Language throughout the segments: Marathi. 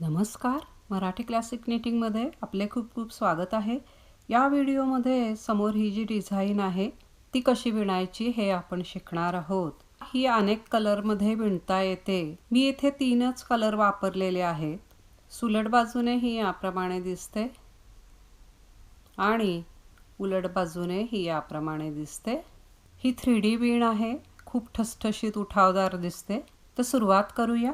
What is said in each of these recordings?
नमस्कार. मराठी क्लासिक निटिंगमध्ये आपले खूप खूप स्वागत आहे. या व्हिडिओमध्ये समोर ही जी डिझाईन आहे ती कशी विणायची हे आपण शिकणार आहोत. ही अनेक कलरमध्ये विणता येते. मी येथे तीनच कलर वापरलेले आहेत. सुलट बाजूने ही याप्रमाणे दिसते आणि उलट बाजूने ही याप्रमाणे दिसते. ही थ्री डी विण आहे. खूप ठसठशीत उठावदार दिसते. तर सुरुवात करूया.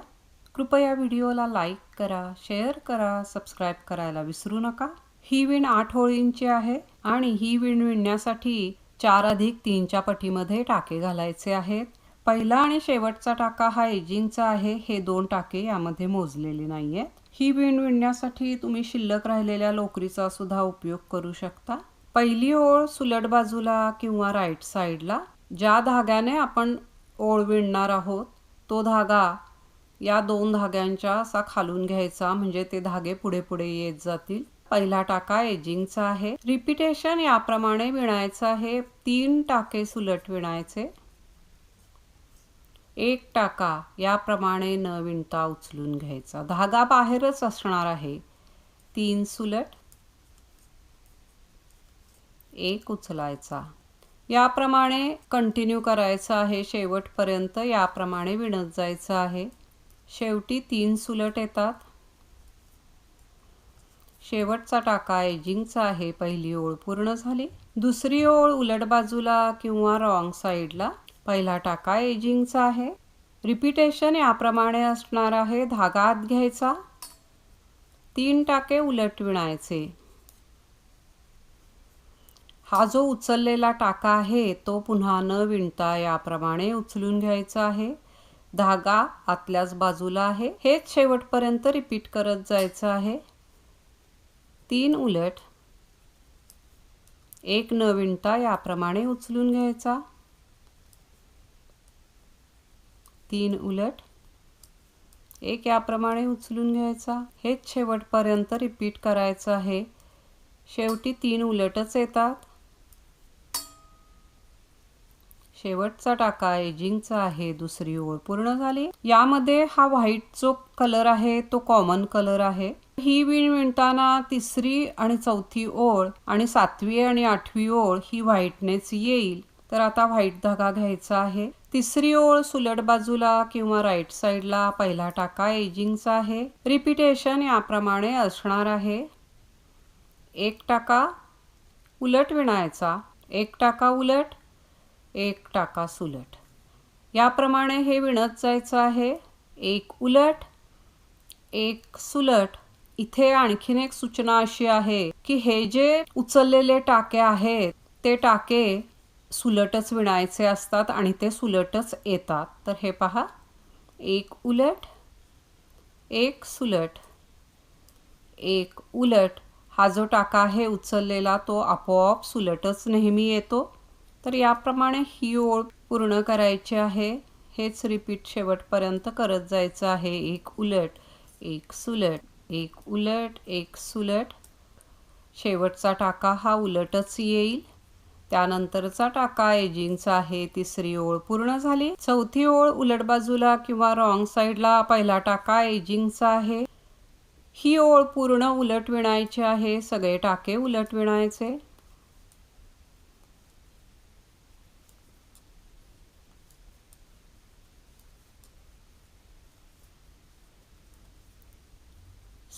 कृपया व्हिडिओला लाईक करा शेअर करा सबस्क्राईब करायला विसरू नका. ही विण आठ ओळींची आहे आणि ही विण विणण्यासाठी चार अधिक तीनच्या पटीमध्ये टाके घालायचे आहेत. पहिला आणि शेवटचा टाका हा एजिंगचा आहे हे दोन टाके यामध्ये मोजलेले नाही आहेत ही विण विणण्यासाठी तुम्ही शिल्लक राहिलेल्या लोकरीचा सुद्धा उपयोग करू शकता. पहिली ओळ सुलट बाजूला किंवा राईट साईडला. ज्या धाग्याने आपण ओळ विणणार आहोत तो धागा या दोन धाग्यांच्या असा खालून घ्यायचा म्हणजे ते धागे पुढे पुढे येत जातील. पहिला टाका एजिंगचा आहे. रिपिटेशन याप्रमाणे विणायचं आहे. तीन टाके सुलट विणायचे. एक टाका याप्रमाणे न विणता उचलून घ्यायचा. धागा बाहेरच असणार आहे. तीन सुलट. एक उचलायचा. याप्रमाणे कंटिन्यू करायचं आहे. शेवटपर्यंत याप्रमाणे विणत जायचं आहे. शेवटी तीन सुलट येतात. शेवटचा टाका एजिंगचा आहे. पहिली ओळ पूर्ण झाली. दुसरी ओळ उलट बाजूला किंवा रॉंग साईडला. पहिला टाका एजिंगचा आहे. रिपिटेशन याप्रमाणे असणार आहे. धागा आत घ्यायचा. तीन टाके उलट विणायचे. हा जो उचललेला टाका आहे तो पुन्हा न विणता याप्रमाणे उचलून घ्यायचा आहे. धागा आतल्याच बाजूला आहे. हेच शेवटपर्यंत रिपीट करत जायचं आहे. तीन उलट. एक न विणता याप्रमाणे उचलून घ्यायचा. तीन उलट. एक याप्रमाणे उचलून घ्यायचा. हेच शेवटपर्यंत रिपीट करायचं आहे. शेवटी तीन उलटच येतात. शेवटचा टाका एजिंगचा आहे दुसरी ओळ पूर्ण झाली. यामध्ये हा व्हाईट जो कलर आहे तो कॉमन कलर आहे. ही विण विणताना तिसरी आणि चौथी ओळ आणि सातवी आणि आठवी ओळ ही व्हाईटनेच येईल. तर आता व्हाईट धागा घ्यायचा आहे. तिसरी ओळ सुलट बाजूला किंवा राईट साईडला पहिला टाका एजिंगचा आहे. रिपिटेशन याप्रमाणे असणार आहे. एक टाका उलट विणायचा. एक टाका उलट एक टाका सुलट. याप्रमाणे हे विणत जायचं आहे. एक उलट एक सुलट. इथे आणखीन एक सूचना अशी आहे की हे जे उचललेले टाके आहेत ते टाके सुलटच विणायचे असतात आणि ते सुलटच येतात. तर हे पहा. एक उलट एक सुलट. एक उलट. हा जो टाका आहे उचललेला तो आपोआप सुलटच नेहमी येतो. तर याप्रमाणे ही ओळ पूर्ण करायची आहे. हेच रिपीट शेवटपर्यंत करत जायचं आहे. एक उलट एक सुलट एक उलट एक सुलट. शेवटचा टाका हा उलटच येईल. त्यानंतरचा टाका एजिंगचा आहे. तिसरी ओळ पूर्ण झाली. चौथी ओळ उलट बाजूला किंवा रॉंग साईडला पहिला टाका एजिंगचा आहे. ही ओळ पूर्ण उलट विणायची आहे. सगळे टाके उलट विणायचे.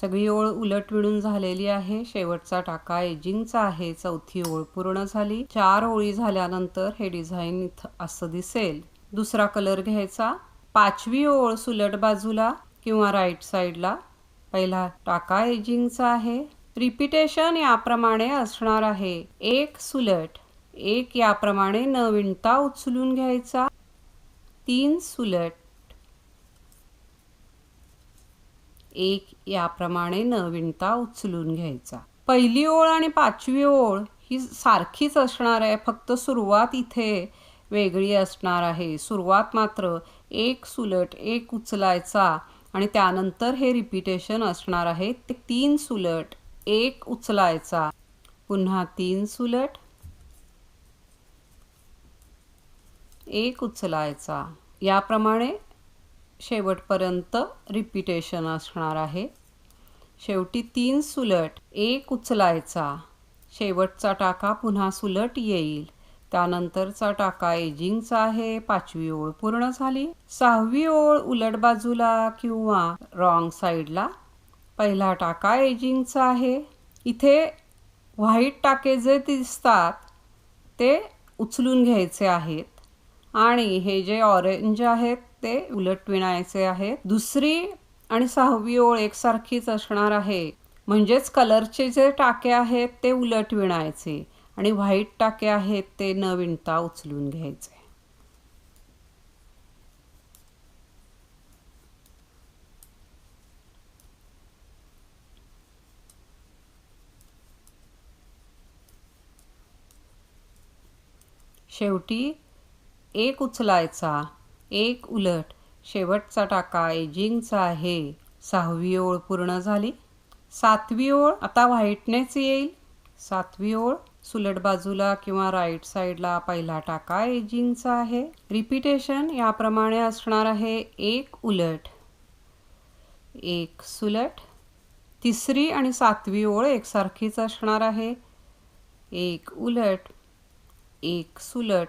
सगळी ओळ उलट विळून झालेली आहे. शेवटचा टाका एजिंगचा आहे. चौथी ओळ पूर्ण झाली. चार ओळी झाल्यानंतर हे डिझाईन इथं असं दिसेल. दुसरा कलर घ्यायचा. पाचवी ओळ सुलट बाजूला किंवा राईट साईडला. पहिला टाका एजिंगचा आहे. रिपिटेशन याप्रमाणे असणार आहे. एक सुलट. एक याप्रमाणे न विणता उचलून घ्यायचा. तीन सुलट. एक याप्रमाणे न विणता उचलून घ्यायचा. पहिली ओळ आणि पाचवी ओळ ही सारखीच असणार आहे. फक्त सुरुवात इथे वेगळी असणार आहे. सुरुवात मात्र एक सुलट एक उचलायचा आणि त्यानंतर हे रिपिटेशन असणार आहे. ते तीन सुलट एक उचलायचा. पुन्हा तीन सुलट एक उचलायचा. याप्रमाणे शेवटपर्यंत रिपिटेशन असणार आहे. शेवटी तीन सुलट एक उचलायचा. शेवटचा टाका पुन्हा सुलट येईल. त्यानंतरचा टाका एजिंगचा आहे. पाचवी ओळ पूर्ण झाली. सहावी ओळ उलट बाजूला किंवा रॉंग साईडला. पहिला टाका एजिंगचा आहे. इथे व्हाईट टाके जे दिसतात ते उचलून घ्यायचे आहेत. आणि हे जे ऑरेंज आहेत ते उलट विणायचे आहे दुसरी आणि सहावी ओळ एकसारखीच असणार आहे. म्हणजेच कलरचे जे टाके आहेत ते उलट विणायचे आणि व्हाईट टाके आहेत ते न विणता उचलून घ्यायचे. शेवटी एक उचलायचा एक उलट. शेवटचा टाका एजिंगचा आहे. सहावी ओळ पूर्ण झाली. सातवी ओळ आता व्हाईटनेच येईल. सातवी ओळ सुलट बाजूला किंवा राईट साईडला पहिला टाका एजिंगचा आहे. रिपिटेशन याप्रमाणे असणार आहे एक उलट. एक सुलट. तिसरी आणि सातवी ओळ एकसारखीच असणार आहे. एक उलट. एक सुलट.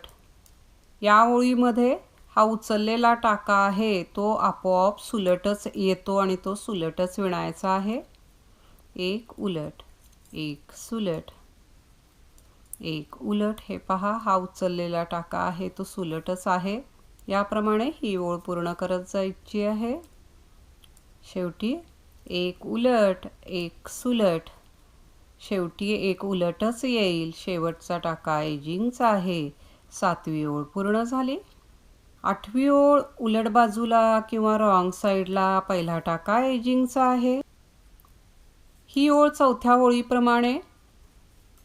या ओळीमध्ये हा उचललेला टाका आहे. तो आपोआप सुलटच येतो आणि तो सुलटच विणायचा आहे. एक उलट एक सुलट. एक उलट हे पहा हा उचललेला टाका आहे. तो सुलटच आहे. याप्रमाणे ही ओळ पूर्ण करत जायची आहे. शेवटी एक उलट एक सुलट. शेवटी एक उलटच येईल. शेवटचा टाका एजिंगचा आहे. सातवी ओळ पूर्ण झाली. आठवी ओळ उलट बाजूला किंवा रॉंग साईडला पहिला टाका एजिंगचा आहे. ही ओळ चौथ्या ओळीप्रमाणे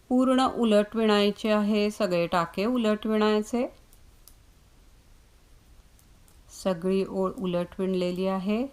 पूर्ण उलट विणायचे आहे सगळे टाके उलट विणायचे. सगळी ओळ उलट विणलेली आहे.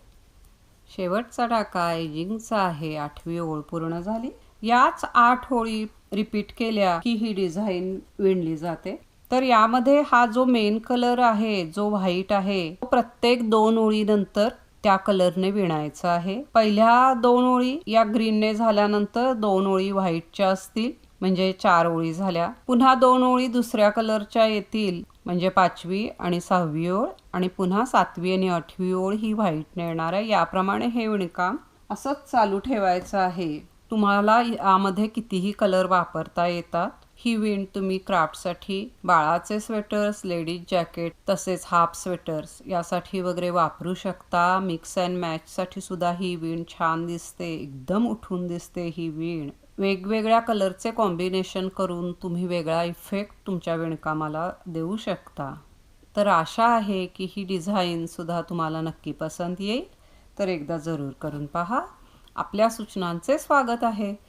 शेवटचा टाका एजिंगचा आहे. आठवी ओळ पूर्ण झाली. याच आठ ओळी रिपीट केल्या की ही डिझाईन विणली जाते. तर यामध्ये हा जो मेन कलर आहे जो व्हाईट आहे तो प्रत्येक दोन ओळीनंतर त्या कलरने विणायचा आहे. पहिल्या दोन ओळी या ग्रीनने झाल्यानंतर दोन ओळी व्हाईटच्या असतील म्हणजे चार ओळी झाल्या. पुन्हा दोन ओळी दुसऱ्या कलरच्या येतील म्हणजे पाचवी आणि सहावी ओळ आणि पुन्हा सातवी आणि आठवी ओळ ही व्हाईटने येणार आहे. याप्रमाणे हे विणकाम असंच चालू ठेवायचं आहे. तुम्हाला यामध्ये कितीही कलर वापरता येतात ही विण तुम्ही क्राफ्टसाठी बाळाचे स्वेटर्स लेडीज जॅकेट तसेच हाफ स्वेटर्स यासाठी वगैरे वापरू शकता. मिक्स अँड मॅचसाठी सुद्धा ही विण छान दिसते एकदम उठून दिसते ही विण. वेगवेगळ्या कलरचे कॉम्बिनेशन करून तुम्ही वेगळा इफेक्ट तुमच्या विणकामाला देऊ शकता. तर आशा आहे की ही डिझाईनसुद्धा तुम्हाला नक्की पसंत येईल. तर एकदा जरूर करून पहा. आपल्या सूचनांचे स्वागत आहे.